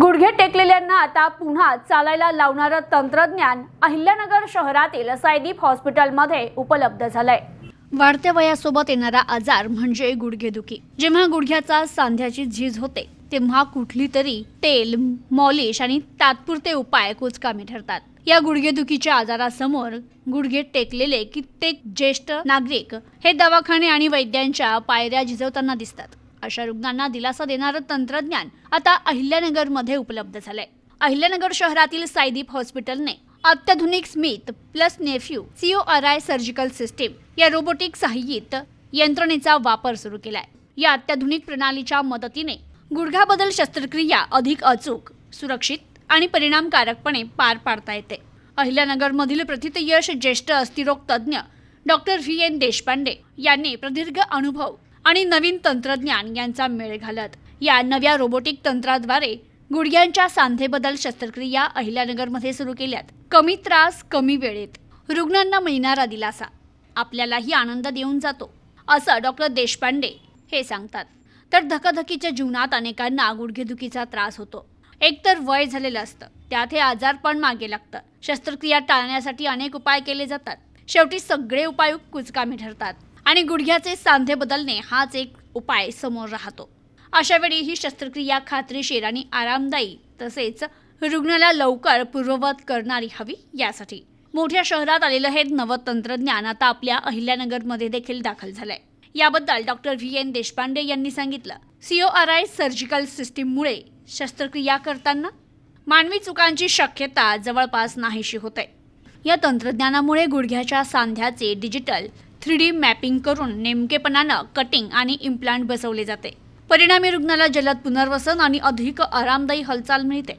गुडघे टेकलेल्यांना आता पुन्हा चालायला लावणारं तंत्रज्ञान अहिल्यानगर शहरातील सायदीप हॉस्पिटलमध्ये उपलब्ध झालंय. वाढत्या वयासोबत येणारा आजार म्हणजे गुडघेदुखी. जेव्हा गुडघ्याचा सांध्याची झीज होते तेव्हा कुठली तरी तेल मॉलिश आणि तात्पुरते उपाय कुचकामी ठरतात. या गुडघेदुखीच्या आजारासमोर गुडघे टेकलेले कित्येक ज्येष्ठ नागरिक हे दवाखाने आणि वैद्यांच्या पायऱ्या झिजवताना दिसतात. अशा रुग्णांना दिलासा देणारं तंत्रज्ञान आता अहिल्यानगरमध्ये उपलब्ध झालंय. अहिल्यानगर शहरातील सायदीप हॉस्पिटलने अत्याधुनिक Smith plus Nephew C O R I surgical system या रोबोटिक सहाय्यित यंत्रणेचा वापर सुरू केलाय. या अत्याधुनिक प्रणालीच्या मदतीने गुडघाबदल शस्त्रक्रिया अधिक अचूक सुरक्षित आणि परिणामकारकपणे पार पाडता येते. अहिल्यानगरमधील प्रथितयश ज्येष्ठ अस्थिरोग तज्ज्ञ डॉक्टर व्ही एन देशपांडे यांनी प्रदीर्घ अनुभव आणि नवीन तंत्रज्ञान यांचा मेळ घालत या नव्या रोबोटिक तंत्राद्वारे गुडघ्यांच्या सांधेबदल शस्त्रक्रिया अहिल्यानगरमध्ये सुरू केल्यात. कमी त्रास कमी वेळेत. रुग्णांना मिळणारा दिलासा. आपल्यालाही आनंद देऊन जातो असं डॉक्टर देशपांडे हे सांगतात. तर धकाधकीच्या जीवनात अनेकांना गुडघेदुखीचा त्रास होतो. एकतर वय झालेलं असतं त्यात हे आजारपण मागे लागतं शस्त्रक्रिया टाळण्यासाठी अनेक उपाय केले जातात. शेवटी सगळे उपाय कुचकामी ठरतात. आणि गुडघ्याचे सांधे बदलणे हाच एक उपाय समोर राहतो. अशा वेळी ही शस्त्रक्रिया खात्रीशीर आणि आरामदायी तसेच रुग्णाला लवकर पूर्ववत करणारी हवी यासाठी. मोठ्या शहरात आलेलं हे नवं तंत्रज्ञान आता आपल्या अहिल्यानगरमध्ये देखील दाखल झालंय. याबद्दल डॉक्टर व्ही. एन. देशपांडे यांनी सांगितलं. C O R I surgical सिस्टीममुळे शस्त्रक्रिया करताना मानवी चुकांची शक्यता जवळपास नाहीशी होते. या तंत्रज्ञानामुळे गुडघ्याच्या सांध्याचे डिजिटल थ्री डी मॅपिंग करून नेमकेपणानं कटिंग आणि इम्प्लांट बसवले जाते. परिणामी रुग्णाला जलद पुनर्वसन आणि अधिक आरामदायी हालचाल मिळते.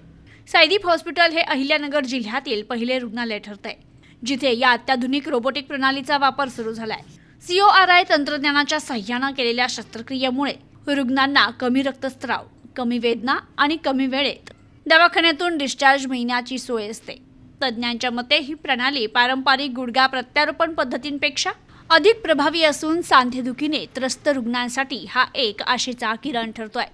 सायदीप हॉस्पिटल हे अहिल्यानगर जिल्ह्यातील पहिले रुग्णालय ठरते जिथे या अत्याधुनिक रोबोटिक प्रणालीचा वापर सुरू झालाय. सीओ आर आय तंत्रज्ञानाच्या सहाय्यानं केलेल्या शस्त्रक्रियेमुळे रुग्णांना कमी रक्तस्त्राव कमी वेदना आणि कमी वेळेत दवाखान्यातून डिस्चार्ज मिळण्याची सोय असते. तज्ज्ञांच्या मते ही प्रणाली पारंपरिक गुडघा प्रत्यारोपण पद्धतींपेक्षा अधिक प्रभावी असून सांधेदुखीने त्रस्त रुग्णांसाठी हा एक आशेचा किरण ठरतोय.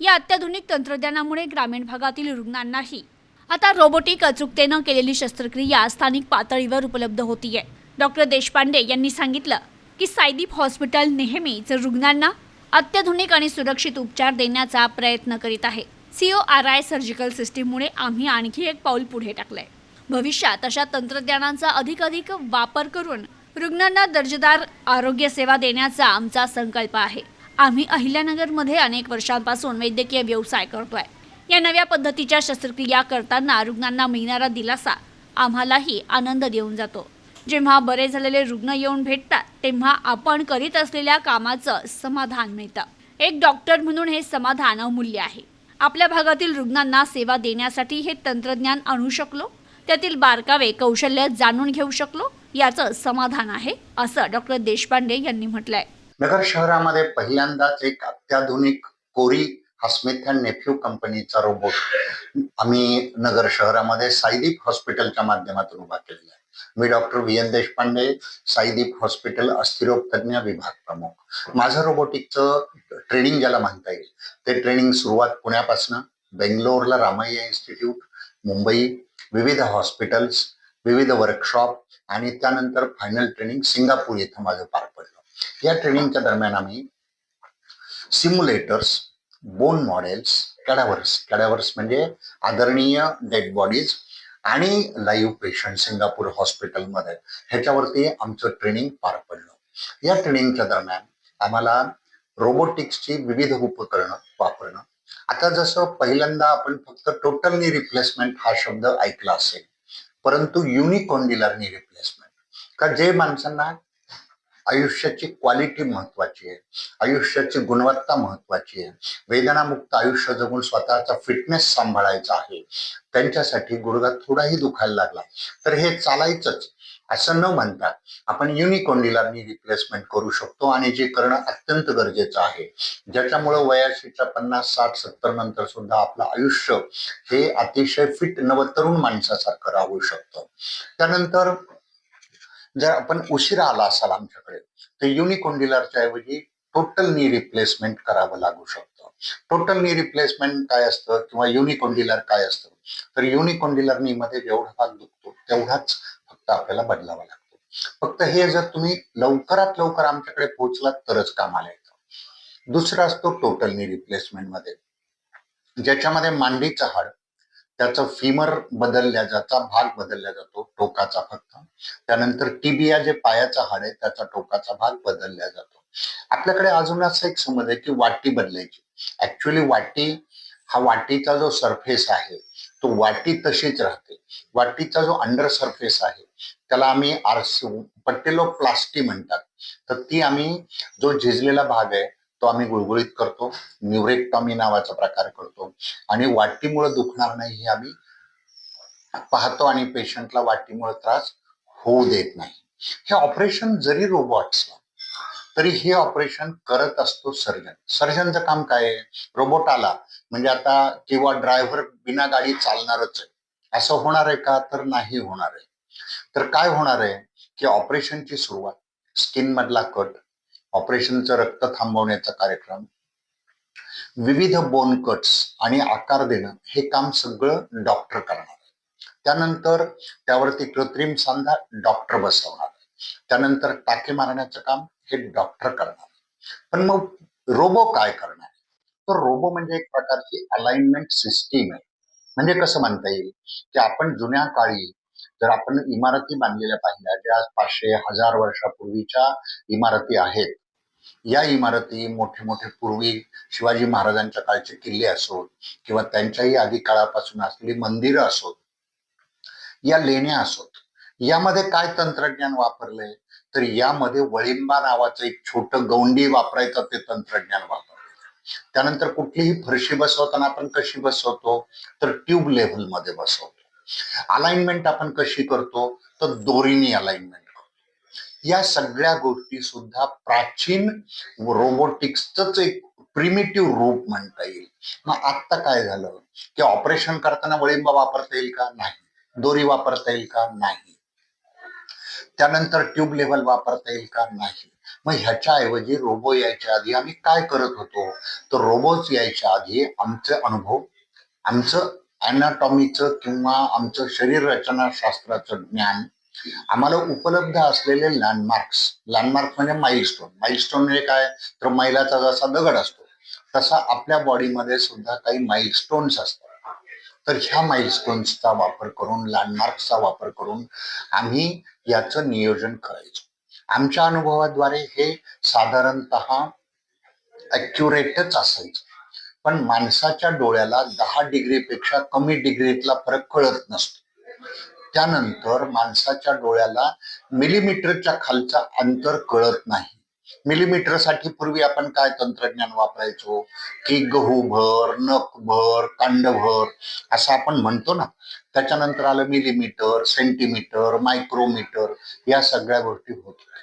या अत्याधुनिक तंत्रज्ञानामुळे ग्रामीण भागातील रुग्णांनाही आता रोबोटिक अचूकतेनं केलेली शस्त्रक्रिया स्थानिक पातळीवर उपलब्ध होतीये. डॉक्टर देशपांडे यांनी सांगितलं की सायदीप हॉस्पिटल नेहमीच रुग्णांना अत्याधुनिक आणि सुरक्षित उपचार देण्याचा प्रयत्न करीत आहे. C O R I surgical सिस्टीममुळे आम्ही आणखी एक पाऊल पुढे टाकलंय. भविष्यात अशा तंत्रज्ञानाचा अधिकाधिक वापर करून रुग्णांना दर्जेदार आरोग्य सेवा देण्याचा आमचा संकल्प आहे. आम्ही अहिल्यानगरमध्ये अनेक वर्षांपासून वैद्यकीय व्यवसाय करतोय. या नव्या पद्धतीच्या शस्त्रक्रिया करताना रुग्णांना मिळणारा दिलासा आम्हालाही आनंद देऊन जातो. जेव्हा बरे झालेले रुग्ण येऊन भेटतात तेव्हा आपण करीत असलेल्या कामाचं समाधान मिळतं. एक डॉक्टर म्हणून हे समाधान अमूल्य आहे. आपल्या भागातील रुग्णांना सेवा देण्यासाठी हे तंत्रज्ञान आणू शकलो? त्यातील बारकावे कौशल्य जाणून घेऊ शकलो? याचं समाधान आहे असं डॉक्टर देशपांडे यांनी म्हटलंय. नगर शहरामध्ये पहिल्यांदाच एक अत्याधुनिक कोरी स्मिथ अँड नेफ्यू कंपनीचा रोबोट आम्ही नगर शहरामध्ये साईदीप हॉस्पिटलच्या माध्यमातून उभा केलेला आहे. मी doctor V N Deshpande Saideep hospital अस्थिरोग तज्ञ विभाग प्रमुख. माझं रोबोटिकचं ट्रेनिंग ज्याला म्हणता येईल ते ट्रेनिंग सुरुवात पुण्यापासून बेंगलोरला रामय्या इन्स्टिट्यूट मुंबई विविध हॉस्पिटल्स विविध वर्कशॉप आणि त्यानंतर फायनल ट्रेनिंग सिंगापूर येथे माझं पार पडलं. या ट्रेनिंगच्या दरम्यान आम्ही simulators bone models cadavers cadavers म्हणजे आदरणीय डेड बॉडीज आणि लाईव्ह पेशंट सिंगापूर हॉस्पिटलमध्ये ह्याच्यावरती आमचं ट्रेनिंग पार पडलं. या ट्रेनिंगच्या दरम्यान आम्हाला रोबोटिक्सची विविध उपकरणं वापरणं. आता जसं पहिल्यांदा आपण फक्त टोटली रिप्लेसमेंट हा शब्द ऐकला असेल परंतु युनिकॉन्डिलर नी रिप्लेसमेंट का जे माणसांना आयुष्याची क्वालिटी महत्वाची आहे आयुष्याची गुणवत्ता महत्वाची आहे वेदनामुक्त आयुष्य जगून स्वतःचा फिटनेस सांभाळायचा आहे त्यांच्यासाठी गुडघा थोडाही दुखायला लागला तर हे चालायचंच. असं न म्हणता आपण युनिकॉन्डिलरनी रिप्लेसमेंट करू शकतो आणि जे करणं अत्यंत गरजेचं आहे. ज्याच्यामुळं वयाशीच्या पन्नास साठ सत्तर नंतर सुद्धा आपलं आयुष्य हे अतिशय फिट नवतरुण माणसासारखं राहू शकतं. त्यानंतर जर आपण उशिरा आला असाल आमच्याकडे तर युनिकॉन्डिलरच्या ऐवजी टोटल नी रिप्लेसमेंट करावं लागू शकतं. टोटल नी रिप्लेसमेंट काय असतं किंवा युनिकोंडिलर काय असतं? तर युनिकोंडिलर नी मध्ये जेवढा भाग दुखतो तेवढाच आपल्याला बदलावा लागतो. फक्त हे जर तुम्ही लवकरात लवकर आमच्याकडे पोहोचलात तरच कामाला येतं. दुसरा असतो टोटल नी रिप्लेसमेंटमध्ये. ज्याच्यामध्ये मांडीचं हाड त्याचं फिमर बदलल्या जाता भाग बदलला जातो टोकाचा फक्त. त्यानंतर टिबिया जे पायाचा हाड आहे त्याचा टोकाचा भाग बदलला जातो. आपल्याकडे अजून असं एक समज आहे की वाटी बदलायची. ऍक्च्युली वाटी हा वाटीचा जो सरफेस आहे तो वाटी तशीच राहते. वाटीचा जो अंडर सरफेस आहे त्याला आम्ही आरस पट्टेलो प्लास्टी म्हणतात. तर ती आम्ही जो झिजलेला भाग आहे तो आम्ही गुळगुळीत करतो. न्युरेक्टॉमी नावाचा प्रकार करतो. आणि वाटीमुळे दुखणार नाही हे आम्ही पाहतो आणि पेशंटला वाटीमुळे त्रास होऊ देत नाही. हे ऑपरेशन जरी रोबोट तरी हे ऑपरेशन करत असतो सर्जन सर्जनचं काम काय आहे? रोबोट आला म्हणजे आता किंवा ड्रायव्हर बिना गाडी चालणारच आहे. असं होणार आहे का? तर नाही होणार आहे. तर काय होणार आहे की ऑपरेशनची सुरुवात स्किन मधला कट ऑपरेशनचं रक्त थांबवण्याचा कार्यक्रम विविध बोन कट्स आणि आकार देणं हे काम सगळं डॉक्टर करणार. त्यानंतर त्यावरती कृत्रिम सांधा डॉक्टर बसवणार. त्यानंतर टाके मारण्याचं काम हे डॉक्टर करणार. पण मग रोबो काय करणार? तर रोबो म्हणजे एक प्रकारची अलाइनमेंट सिस्टीम आहे. म्हणजे कसं म्हणता येईल? की आपण जुन्या काळी जर आपण इमारती बांधलेल्या पाहिल्या ज्या पाचशे हजार वर्षापूर्वीच्या इमारती आहेत. या इमारती मोठे मोठे पूर्वी शिवाजी महाराजांच्या काळचे किल्ले असोत किंवा त्यांच्याही आधी काळापासून असलेली मंदिरं असोत या लेण्या असोत. यामध्ये काय तंत्रज्ञान वापरलंय? तर यामध्ये वळिंबा नावाचं एक छोट गौंडी वापरायचं ते तंत्रज्ञान वापरलं त्यानंतर कुठलीही फरशी बसवताना आपण कशी बसवतो? तर ट्यूब लेव्हलमध्ये बसवतो. अलाइनमेंट आपण कशी करतो? तर दोरीनी अलाइनमेंट करतो. या सगळ्या गोष्टी सुद्धा प्राचीन रोबोटिक्सच एक प्रिमिटिव्ह रूप म्हणता येईल. मग आत्ता काय झालं? की ऑपरेशन करताना वळिंबा वापरता येईल का? नाही. दोरी वापरता येईल का? नाही. त्यानंतर ट्यूब लेवल वापरता येईल का? नाही. मग ह्याच्या ऐवजी रोबो यायच्या आधी आम्ही काय करत होतो? तर रोबोच यायच्या आधी आमचे अनुभव आमचं ॲनाटॉमीचं किंवा आमचं शरीर रचना शास्त्राचं ज्ञान आम्हाला उपलब्ध असलेले लँडमार्क्स लँडमार्क म्हणजे माइलस्टोन माइलस्टोन म्हणजे काय? तर मैलाचा जसा दगड असतो तसा आपल्या बॉडीमध्ये सुद्धा काही माइलस्टोन्स असतात. तर ह्या माइलस्टोन्सचा वापर करून लँडमार्क्सचा वापर करून आम्ही याचं नियोजन करायचो. आमच्या अनुभवाद्वारे हे साधारणत अॅक्युरेटच असायचं. पण माणसाच्या डोळ्याला दहा डिग्रीपेक्षा कमी डिग्रीतला फरक कळत नसतो. त्यानंतर माणसाच्या डोळ्याला मिलीमीटरच्या खालचा अंतर कळत नाही. मिलीमीटरसाठी पूर्वी आपण काय तंत्रज्ञान वापरायचो? की गहू भर नख भर कांड भर असं आपण म्हणतो ना. त्याच्यानंतर आलं मिलीमीटर सेंटीमीटर मायक्रोमीटर या सगळ्या गोष्टी होत होत्या.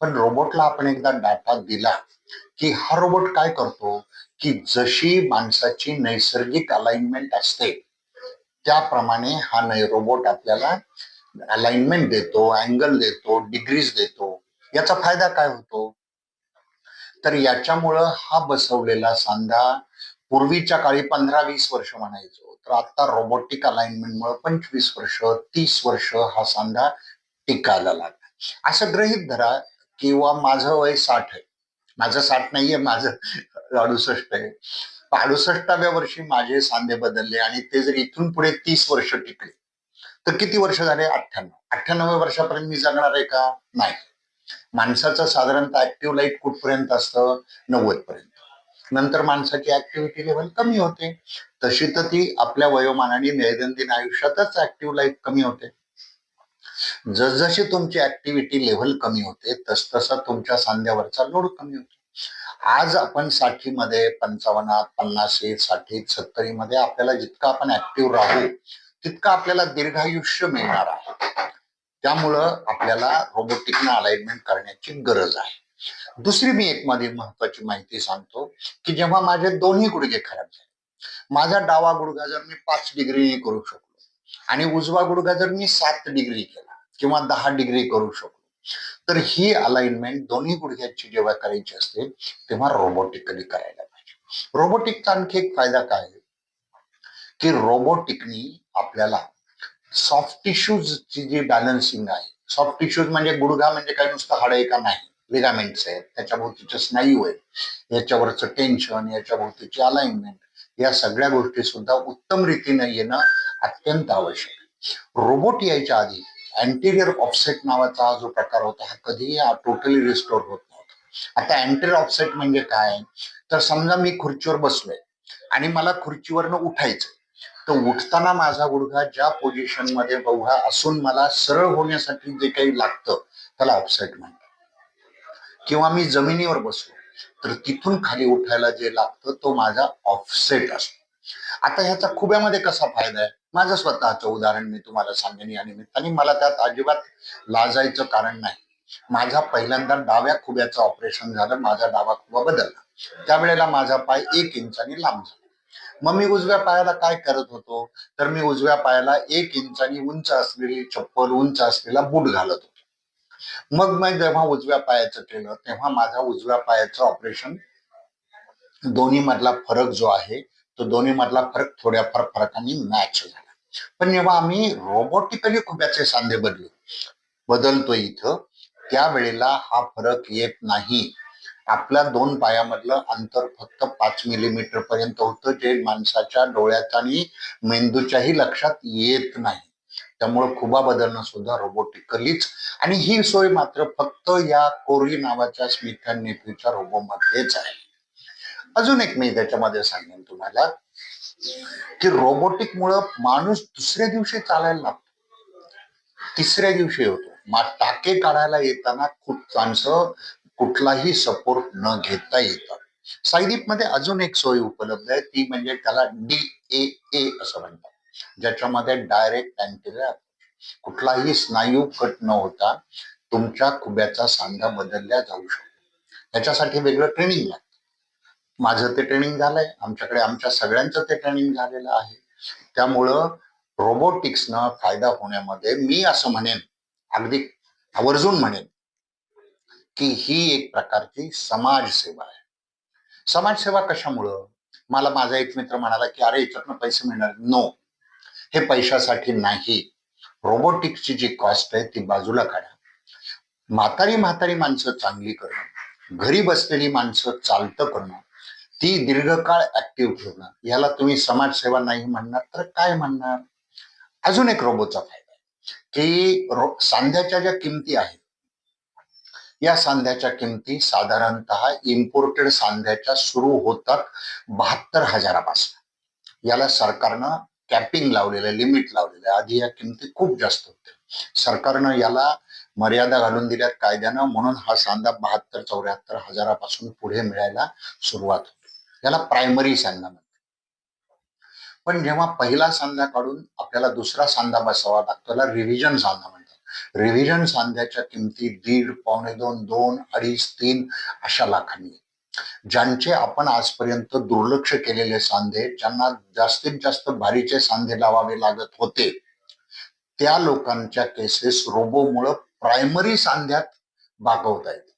पण रोबोटला आपण एकदा डाटा दिला की हा रोबोट काय करतो? की जशी माणसाची नैसर्गिक अलाइनमेंट असते त्याप्रमाणे हा नै रोबोट आपल्याला अलाइनमेंट देतो अँगल देतो डिग्रीज देतो. याचा फायदा काय होतो? तर याच्यामुळं हा बसवलेला सांधा पूर्वीच्या काळी पंधरा वीस वर्ष म्हणायचो. तर आता रोबोटिक अलाइनमेंटमुळे पंचवीस वर्ष तीस वर्ष हा सांधा टिकायला लागला. असं गृहित धरा किंवा माझं वय साठ आहे. माझं साठ नाहीये माझं अडुसष्ट आहे. अडुसष्टाव्या वर्षी माझे सांधे बदलले आणि ते जर इथून पुढे तीस वर्ष टिकले तर किती वर्ष झाले? अठ्ठ्याण्णव. अठ्ठ्याण्णव वर्षापर्यंत मी जगणार आहे का? नाही. माणसाचं साधारणतः ऍक्टिव्ह लाईफ कुठपर्यंत असतं? नव्वद पर्यंत नंतर माणसाची ऍक्टिव्हिटी लेवल कमी होते. तशी तर ती आपल्या वयोमानाने दैनंदिन आयुष्यातच ऍक्टिव्ह लाईफ कमी होते. जसजशी तुमची ऍक्टिव्हिटी लेव्हल कमी होते तसतसा तुमच्या सांध्यावरचा लोड कमी होतो. आज आपण साठीमध्ये पंचावन्नात पन्नाशी साठीत सत्तरी मध्ये आपल्याला जितकं आपण ऍक्टिव्ह राहू तितकं आपल्याला दीर्घायुष्य मिळणार आहे. त्यामुळं आपल्याला रोबोटिकनं अलाइनमेंट करण्याची गरज आहे. दुसरी मी एक माझी महत्वाची माहिती सांगतो की जेव्हा माझे दोन्ही गुडघे खराब झाले माझा डावा गुडघा जर मी पाच डिग्रीने करू शकलो आणि उजवा गुडघा जर मी सात डिग्री केला किंवा दहा डिग्री करू शकलो तर ही अलाइनमेंट दोन्ही गुडघ्याची जेव्हा करायची असते तेव्हा रोबोटिकली करायला पाहिजे. रोबोटिकचा आणखी एक फायदा काय आहे? की रोबोटिकनी आपल्याला सॉफ्ट टिश्यूजची जी बॅलन्सिंग आहे सॉफ्ट टिश्यूज म्हणजे गुडघा म्हणजे काय? नुसतं हाड आहे का नाही लिगामेंट्स आहेत त्याच्या भोवतीचे स्नायू आहेत याच्यावरचं टेन्शन याच्या भोवतीची अलाइनमेंट या सगळ्या गोष्टी सुद्धा उत्तम रीतीने येणं अत्यंत आवश्यक आहे. रोबोट यायच्या आधी अँटीरियर ऑफसेट नावाचा जो प्रकार होता हा कधीही टोटली रिस्टोर होत नव्हता. आता अँटीरियर ऑफसेट म्हणजे काय? तर समजा मी खुर्चीवर बसलोय आणि मला खुर्चीवरनं उठायचं तर उठताना माझा गुडघा ज्या पोझिशनमध्ये उभा असून मला सरळ होण्यासाठी जे काही लागतं त्याला ऑफसेट म्हणतात. किंवा मी जमिनीवर बसलो तर तिथून खाली उठायला जे लागतं तो माझा ऑफसेट असतो. आता ह्याचा खुब्यामध्ये कसा फायदा आहे? माझं स्वतःचं उदाहरण मी तुम्हाला सांगेन या निमित्ताने. मला त्यात अजिबात लाजायचं कारण नाही. माझा पहिल्यांदा डाव्या खुब्याचं ऑपरेशन झालं. माझा डावा खुबा बदलला. त्यावेळेला माझा पाय एक इंचानी लांब झाला. मग मी उजव्या पायाला काय करत होतो? तर मी उजव्या पायाला एक इंचानी उंच असलेली चप्पल उंच असलेला बूट घालत होतो. मग मी जेव्हा उजव्या पायाचं केलं तेव्हा माझा उजव्या पायाचं ऑपरेशन दोन्ही मधला फरक जो आहे तो दोन्ही मधला फरक थोड्या फार फरकाने मॅच झाला. पण जेव्हा आम्ही रोबोटिकली खुब्याचे सांधे बदलू बदलतो इथं त्यावेळेला हा फरक येत नाही. आपल्या दोन पायामधलं अंतर फक्त पाच मिलीमीटर पर्यंत होतं जे माणसाच्या डोळ्यात आणि मेंदूच्याही लक्षात येत नाही. त्यामुळे खुबा बदलणं सुद्धा रोबोटिकलीच आणि ही सोय मात्र फक्त या कोरी नावाच्या स्मिथ अँड नेफ्यूच्या रोबोमध्येच आहे. अजून एक मी त्याच्यामध्ये सांगेन तुम्हाला की रोबोटिक मुळे माणूस दुसऱ्या दिवशी चालायला लागतो. तिसऱ्या दिवशी होतो. मा टाके काढायला येताना खूप माणसं कुठलाही सपोर्ट न घेता येतात. सायदीपमध्ये अजून एक सोय उपलब्ध आहे ती म्हणजे त्याला डी ए ए असं म्हणतात. ज्याच्यामध्ये डायरेक्ट अँटीला कुठलाही स्नायू कट न होता तुमच्या खुब्याचा सांधा बदलल्या जाऊ शकतो. त्याच्यासाठी वेगळं ट्रेनिंग लागतं. माझं ते ट्रेनिंग झालंय. आमच्याकडे आमच्या सगळ्यांचं ते ट्रेनिंग झालेलं आहे. त्यामुळं रोबोटिक्सनं फायदा होण्यामध्ये मी असं म्हणेन अगदी आवर्जून म्हणेन की ही एक प्रकारची समाजसेवा आहे. समाजसेवा कशामुळं? मला माझा एक मित्र म्हणाला की अरे याच्यातनं पैसे मिळणार नो हे पैशासाठी नाही. रोबोटिक्सची जी कॉस्ट आहे ती बाजूला काढा. म्हातारी म्हातारी माणसं चांगली करणं घरी बसलेली माणसं चालतं करणं ती दीर्घकाळ ऍक्टिव्ह ठेवणार. याला तुम्ही समाजसेवा नाही म्हणणार तर काय म्हणणार? अजून एक रोबोचा फायदा आहे की रो सांध्याच्या ज्या किमती आहेत या सांध्याच्या किमती साधारणतः इम्पोर्टेड सांध्याच्या सुरू होतात बहात्तर हजारापासून. याला सरकारनं कॅपिंग लावलेलं लिमिट लावलेलं आहे. आधी या किमती खूप जास्त होत्या. सरकारनं याला मर्यादा घालून दिल्यात कायद्यानं म्हणून हा सांधा बहात्तर चौऱ्याहत्तर हजारापासून पुढे मिळायला सुरुवात होते. याला प्रायमरी सांधा म्हणतात पण जेव्हा पहिला सांधा काढून आपल्याला दुसरा सांधा बसावा लागतो त्याला रिव्हिजन सांधा म्हणतात. रिव्हिजन सांध्याच्या किमती दीड पावणे दोन दोन अडीच तीन अशा लाखांनी. ज्यांचे आपण आजपर्यंत दुर्लक्ष केलेले सांधे ज्यांना जास्तीत जास्त भारीचे सांधे लावावे लागत होते त्या लोकांच्या केसेस रोबोमुळं प्रायमरी सांध्यात भागवता येते.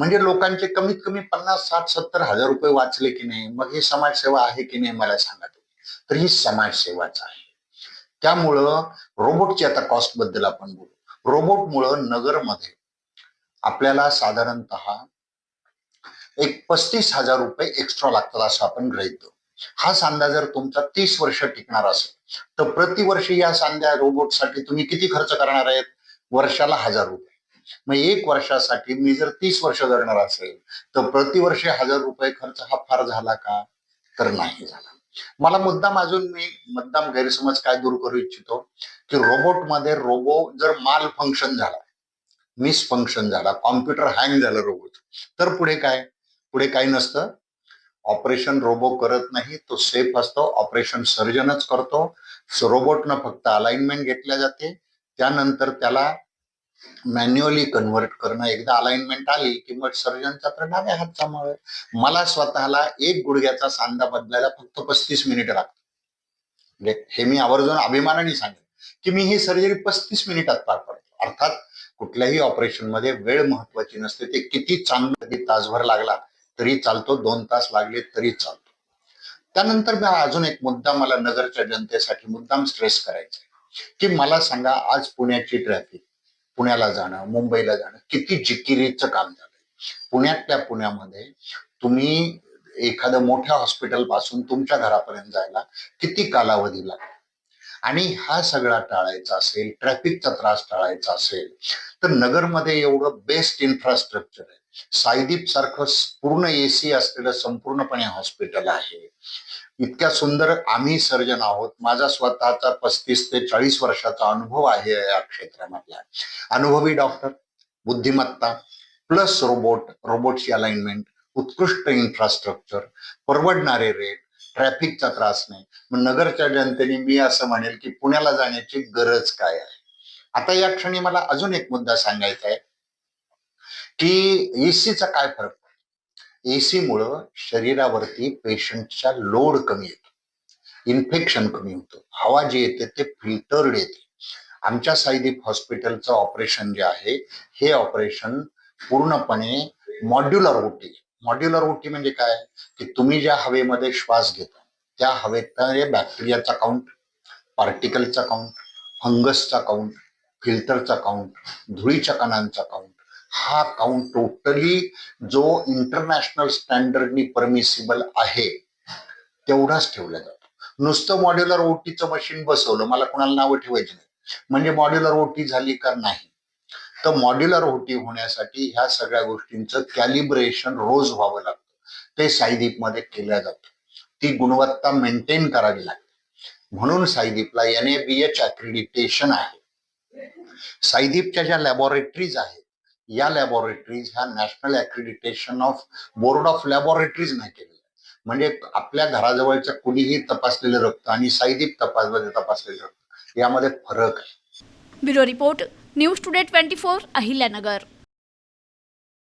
म्हणजे लोकांचे कमीत कमी पन्नास साठ सत्तर हजार रुपये वाचले की नाही? मग ही समाजसेवा आहे की नाही मला सांगा तुम्ही. तर ही समाजसेवाच आहे. त्यामुळं रोबोटची आता कॉस्टबद्दल आपण बोलू. रोबोटमुळं नगरमध्ये आपल्याला साधारणतः एक पस्तीस हजार रुपये एक्स्ट्रा लागतात असं आपण गृहित धरू. हा सांधा जर तुमचा तीस वर्ष टिकणार असेल तर प्रतिवर्षी या सांध्या रोबोटसाठी तुम्ही किती खर्च करणार आहेत? वर्षाला हजार रुपये. मग एक वर्षासाठी मी जर तीस वर्ष जगणार असेल तर प्रतिवर्षी हजार रुपये खर्च हा फार झाला का? तर नाही झाला. मला मुद्दाम अजून मी मुद्दाम गैरसमज काय दूर करू इच्छितो की रोबोटमध्ये रोबो जर माल फंक्शन झाला मिस फंक्शन झाला कॉम्प्युटर हँग झालं रोबोट तर पुढे काय? पुढे काही नसतं? ऑपरेशन रोबो करत नाही तो सेफ असतो ऑपरेशन सर्जनच करतो रोबोटनं फक्त अलाइनमेंट घेतल्या जाते त्यानंतर त्याला मॅन्युअली कन्व्हर्ट करणं एकदा अलाइनमेंट आली की मग सर्जनचा तर डाव्या हातचा मळ मला स्वतःला एक गुडघ्याचा सांधा बदलायला फक्त पस्तीस मिनिटं लागतात. म्हणजे हे मी आवर्जून अभिमानाने सांगेन की मी ही सर्जरी पस्तीस मिनिटात पार पडतो. अर्थात कुठल्याही ऑपरेशनमध्ये वेळ महत्वाची नसते. ते किती चांगलं कधी तासभर लागला तरी चालतो. दोन तास लागले तरी चालतो. त्यानंतर मी अजून एक मुद्दा मला नगरच्या जनतेसाठी मुद्दाम स्ट्रेस करायचा आहे. की मला सांगा आज पुण्याची ट्रॅफिक पुण्याला जाणं मुंबईला जाणं किती जिकिरीचं काम झालंय. पुण्यातल्या पुण्यामध्ये तुम्ही एखादं मोठ्या हॉस्पिटलपासून तुमच्या घरापर्यंत जायला किती कालावधी लागतो? आणि हा सगळा टाळायचा असेल ट्रॅफिकचा त्रास टाळायचा असेल तर नगरमध्ये एवढं बेस्ट इन्फ्रास्ट्रक्चर आहे. साईदीप सारखं पूर्ण एसी असलेलं संपूर्णपणे हॉस्पिटल आहे. इतक्या सुंदर आम्ही सर्जन आहोत. माझा स्वतःचा पस्तीस ते चाळीस वर्षाचा अनुभव आहे या क्षेत्रामधला. अनुभवी डॉक्टर बुद्धिमत्ता प्लस रोबोट रोबोटची अलाइनमेंट उत्कृष्ट इन्फ्रास्ट्रक्चर परवडणारे रेट ट्रॅफिकचा त्रास नाही. मग नगरच्या जनतेने मी असं म्हणेल की पुण्याला जाण्याची गरज काय आहे? आता या क्षणी मला अजून एक मुद्दा सांगायचा आहे की एसीचा काय फरक? एसीमुळं एसी मुळे शरीरावरती पेशंटचा लोड कमी येतो. इन्फेक्शन कमी होतं. हवा जी येते ते फिल्टर्ड येते आमच्या साईदीप हॉस्पिटलचं ऑपरेशन जे आहे हे ऑपरेशन पूर्णपणे मॉड्युलर ओटी. मॉड्युलर ओटी म्हणजे काय? की तुम्ही ज्या हवेमध्ये श्वास घेता त्या हवेत बॅक्टेरियाचा काउंट पार्टिकलचा काउंट फंगसचा काउंट फिल्टरचा काउंट धुळीच्या कणांचा काउंट हा काउंट टोटली जो इंटरनॅशनल स्टँडर्डनी परमिसिबल आहे तेवढाच ठेवला जातो. नुसतं मॉड्युलर ओटीचं मशीन बसवलं मला कोणाला नावं ठेवायची नाही. म्हणजे मॉड्युलर ओटी झाली का नाही? तर मॉड्युलर ओटी होण्यासाठी ह्या सगळ्या गोष्टींचं कॅलिब्रेशन रोज व्हावं लागतं. ते साईदीपमध्ये केलं जातं. ती गुणवत्ता मेंटेन करावी लागते. म्हणून साईदीपला एन ए बी एच अक्रिडिटेशन आहे. साईदीपच्या ज्या लॅबॉरेटरीज आहेत या लॅबॉरेटरीज ह्या national accreditation of board of laboratories नाही केलेल्या म्हणजे आपल्या घराजवळच्या कुणीही तपासलेलं रक्त आणि साईदीप तपासमध्ये तपासलेलं रक्त यामध्ये फरक आहे. Bureau report News Today twenty four Ahilyanagar.